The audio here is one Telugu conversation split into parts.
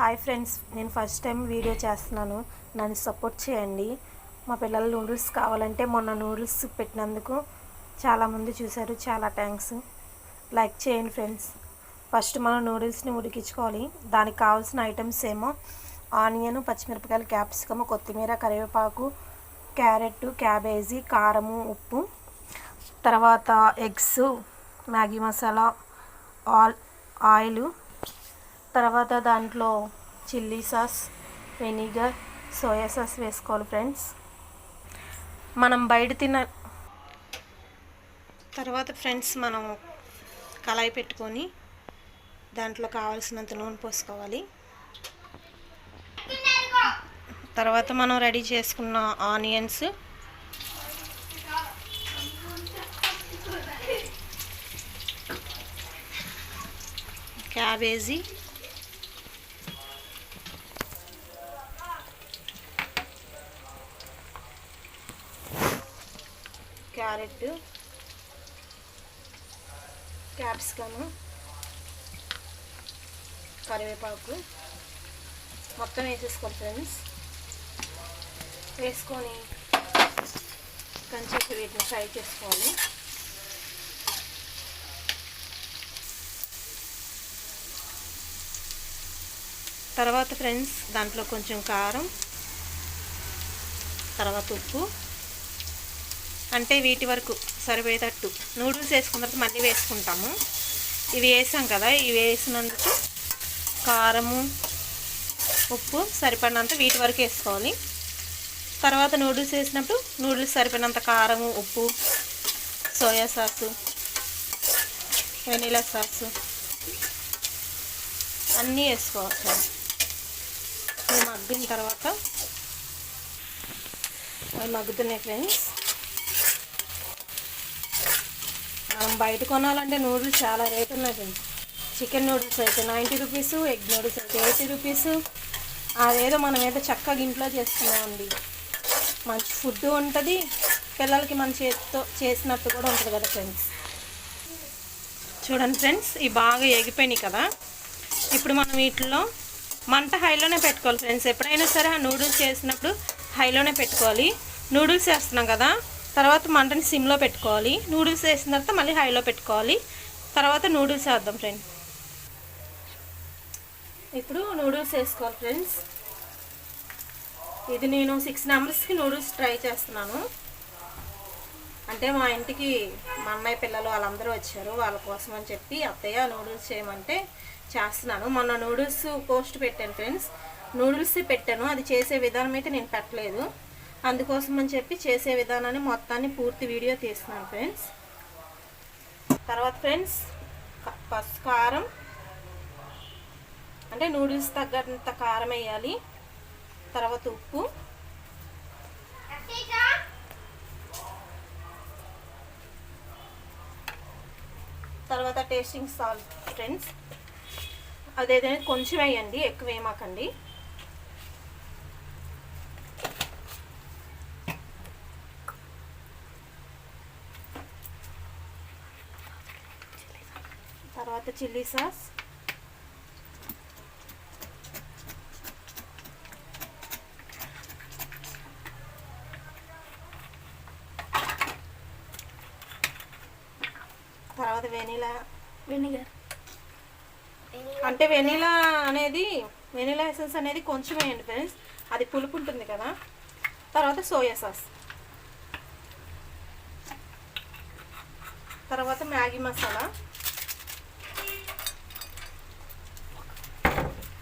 హాయ్ ఫ్రెండ్స్ నేను ఫస్ట్ టైం వీడియో చేస్తున్నాను. నన్ను సపోర్ట్ చేయండి. మా పిల్లలు నూడిల్స్ కావాలంటే మొన్న నూడిల్స్ పెట్టినందుకు చాలామంది చూశారు. చాలా థ్యాంక్స్ లైక్ చేయండి ఫ్రెండ్స్. ఫస్ట్ మనం నూడిల్స్ని ఉడికించుకోవాలి. దానికి కావాల్సిన ఐటమ్స్ ఏమో ఆనియన్ పచ్చిమిరపకాయలు క్యాప్సికమ్ కొత్తిమీర కరివేపాకు క్యారెట్ క్యాబేజీ కారము ఉప్పు. తర్వాత eggs Maggi masala all oil తర్వాత దాంట్లో chilli sauce vinegar soya sauce వేసుకోవాలి ఫ్రెండ్స్. మనం బయట తిన్న తర్వాత ఫ్రెండ్స్ మనం కళాయి పెట్టుకొని దాంట్లో కావాల్సినంత నూనె పోసుకోవాలి. తర్వాత మనం రెడీ చేసుకున్న ఆనియన్స్. క్యాబేజీ. క్యారెట్ క్యాప్సికము కరివేపాకు. మొత్తం వేసేసుకోండి ఫ్రెండ్స్. వేసుకొని కొంచెం వీటిని ఫ్రై చేసుకోవాలి. తర్వాత ఫ్రెండ్స్ దాంట్లో కొంచెం కారం తర్వాత ఉప్పు. అంటే వీటి వరకు సరిపోయేటట్టు. నూడిల్స్ వేసుకున్న తర్వాత మళ్ళీ వేసుకుంటాము. ఇవి వేసాం కదా ఇవి వేసినందుకు కారము ఉప్పు సరిపడినంత వీటి వరకు వేసుకోవాలి. తర్వాత నూడిల్స్ వేసినప్పుడు నూడిల్స్ సరిపడినంత కారము ఉప్పు సోయా సాసు వెనీలా సాసు అన్నీ వేసుకోవాలి మగ్గిన తర్వాత అవి మగ్గుతున్నాయి ఫ్రెండ్స్. మనం బయట కొనాలంటే నూడిల్స్ చాలా రేట్ ఉన్నాయి ఫ్రెండ్స్ చికెన్ నూడిల్స్ అయితే నైంటీ రూపీస్ ఎగ్ నూడిల్స్ అయితే ఎయిటీ రూపీస్. అదేదో మనం ఏదో చక్కగా ఇంట్లో చేసుకున్నామండి మంచి ఫుడ్ ఉంటుంది పిల్లలకి మన చేతితో చేసినట్టు కూడా ఉంటుంది కదా ఫ్రెండ్స్. చూడండి ఫ్రెండ్స్ ఇవి బాగా ఎగిపోయినాయి కదా. ఇప్పుడు మనం వీటిలో మంట హైలోనే పెట్టుకోవాలి ఫ్రెండ్స్. ఎప్పుడైనా సరే ఆ నూడిల్స్ చేసినప్పుడు హైలోనే పెట్టుకోవాలి. నూడిల్స్ వేస్తున్నాం కదా తర్వాత మంటని సిమ్లో పెట్టుకోవాలి. నూడిల్స్ వేసిన తర్వాత మళ్ళీ హైలో పెట్టుకోవాలి. తర్వాత నూడిల్స్ వేద్దాం ఫ్రెండ్స్ ఇప్పుడు నూడిల్స్ వేసుకోవాలి ఫ్రెండ్స్. ఇది నేను సిక్స్ నెంబర్స్కి నూడిల్స్ ట్రై చేస్తున్నాను. అంటే మా ఇంటికి మా అన్నయ్య పిల్లలు వాళ్ళందరూ వచ్చారు. వాళ్ళ కోసం అని చెప్పి అత్తయ్య నూడిల్స్ చేయమంటే చేస్తున్నాను. మొన్న నూడిల్స్ పోస్ట్ పెట్టాను ఫ్రెండ్స్. నూడిల్స్ పెట్టాను. అది చేసే విధానం అయితే నేను పెట్టలేదు. అందుకోసం అని చెప్పి చేసే విధానాన్ని మొత్తాన్ని పూర్తి వీడియో తీస్తున్నాను ఫ్రెండ్స్ తర్వాత ఫ్రెండ్స్ పసుపు కారం. అంటే నూడిల్స్ తగ్గంత కారం వేయాలి. తర్వాత ఉప్పు. తర్వాత టేస్టింగ్ సాల్ట్ ఫ్రెండ్స్ అదేదైనా కొంచెం వేయండి ఎక్కువ వేయమాకండి. తర్వాత చిల్లీ సాస్. తర్వాత వెనీలా. వెనిగర్. అంటే వెనీలా అనేది వెనీలా ఎసెన్స్ అనేది కొంచెం వేయండి ఫ్రెండ్స్. అది పులుపు ఉంటుంది కదా. తర్వాత సోయా సాస్. తర్వాత మ్యాగీ మసాలా.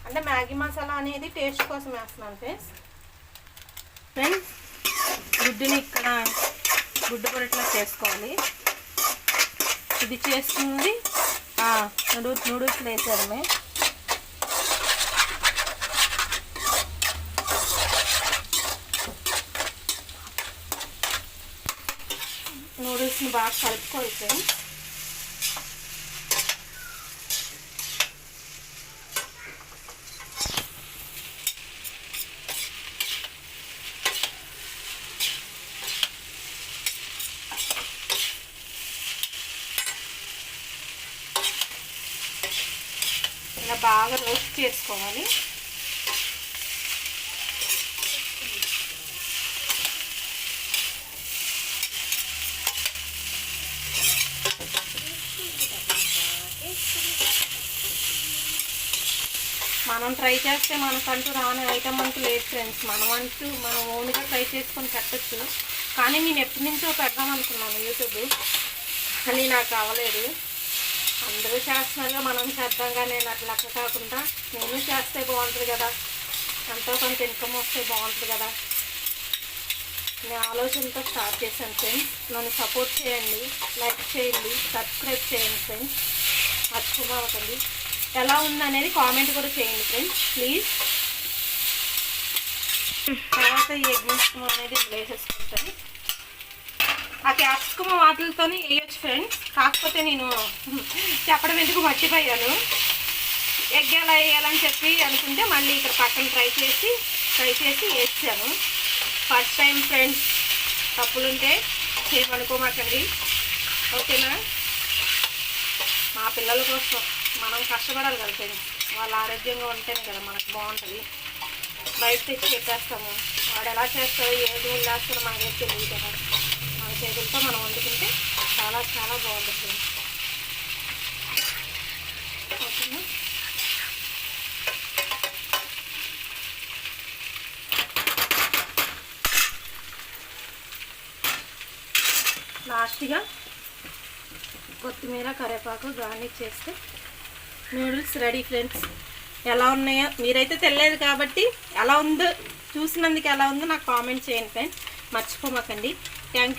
అంటే మ్యాగీ మసాలా అనేది టేస్ట్ కోసం వేస్తున్నాను ఫ్రెండ్స్ ఫ్రెండ్స్ గుడ్డుని ఇక్కడ గుడ్డు పొరట్లా చేసుకోవాలి. ఇది చేస్తుంది. నూడిల్స్ వేసారు మే. నూడిల్స్ని బాగా కలుపుకోవాలి బాగా రోస్ట్ చేసుకోవాలి. మనం ట్రై చేస్తే మనకంటూ రాని ఐటమ్ అంటూ లేదు ఫ్రెండ్స్ మనం అంటూ మనం ఓన్గా ట్రై చేసుకొని పెట్టచ్చు. కానీ నేను ఎప్పటి నుంచో పెడదాం అనుకున్నాను యూట్యూబ్ కానీ నాకు అవ్వలేదు. అందరూ చేస్తున్నారు మనం చేద్దాం కానీ నేను అట్లా లెక్క కాకుండా నేను చేస్తే బాగుంటుంది కదా. ఎంతో కొంత ఇన్కమ్ వస్తే బాగుంటుంది కదా. నేను ఆలోచనతో స్టార్ట్ చేశాను ఫ్రెండ్స్ నన్ను సపోర్ట్ చేయండి లైక్ చేయండి సబ్స్క్రైబ్ చేయండి ఫ్రెండ్స్ మర్చిపోమాకండి ఎలా ఉందనేది కామెంట్ కూడా చేయండి ఫ్రెండ్స్ ప్లీజ్ తర్వాత ఈ ఎగ్ అనేది వేసేసుకుంటాను ఆ క్యాప్సికమ్ వాటితో ఏ ఫ్రెండ్స్ కాకపోతే నేను చెప్పడం ఎందుకు మర్చిపోయాను? ఎగ్ ఎలా వేయాలని చెప్పి అనుకుంటే మళ్ళీ ఇక్కడ పక్కన ట్రై చేసి ట్రై చేసి వేసాను. ఫస్ట్ టైం ఫ్రెండ్స్ తప్పులుంటే చేయమనుకోమాకండి ఓకేనా? మా పిల్లల కోసం మనం కష్టపడాలి కదా ఫ్రెండ్స్ వాళ్ళు ఆరోగ్యంగా ఉంటేనే కదా మనకు బాగుంటుంది. బయట తెచ్చి పెట్టేస్తాము. వాడు ఎలా చేస్తాడో ఏ నూనె వేస్తాడో మనకి తెలియదు కదా. మన చేతులతో మనం వండుకుంటే చాలా చాలా బాగుంటుంది. ఓకేనా? లాస్ట్గా కొత్తిమీర కరివేపాకు గార్నిష్ చేస్తే నూడిల్స్ రెడీ ఫ్రెండ్స్. ఎలా ఉన్నాయో మీరైతే తెలియదు కాబట్టి ఎలా ఉందో చూసినందుకు ఎలా ఉందో నాకు కామెంట్ చేయండి ఫ్రెండ్స్. మర్చిపోమాకండి. Thank you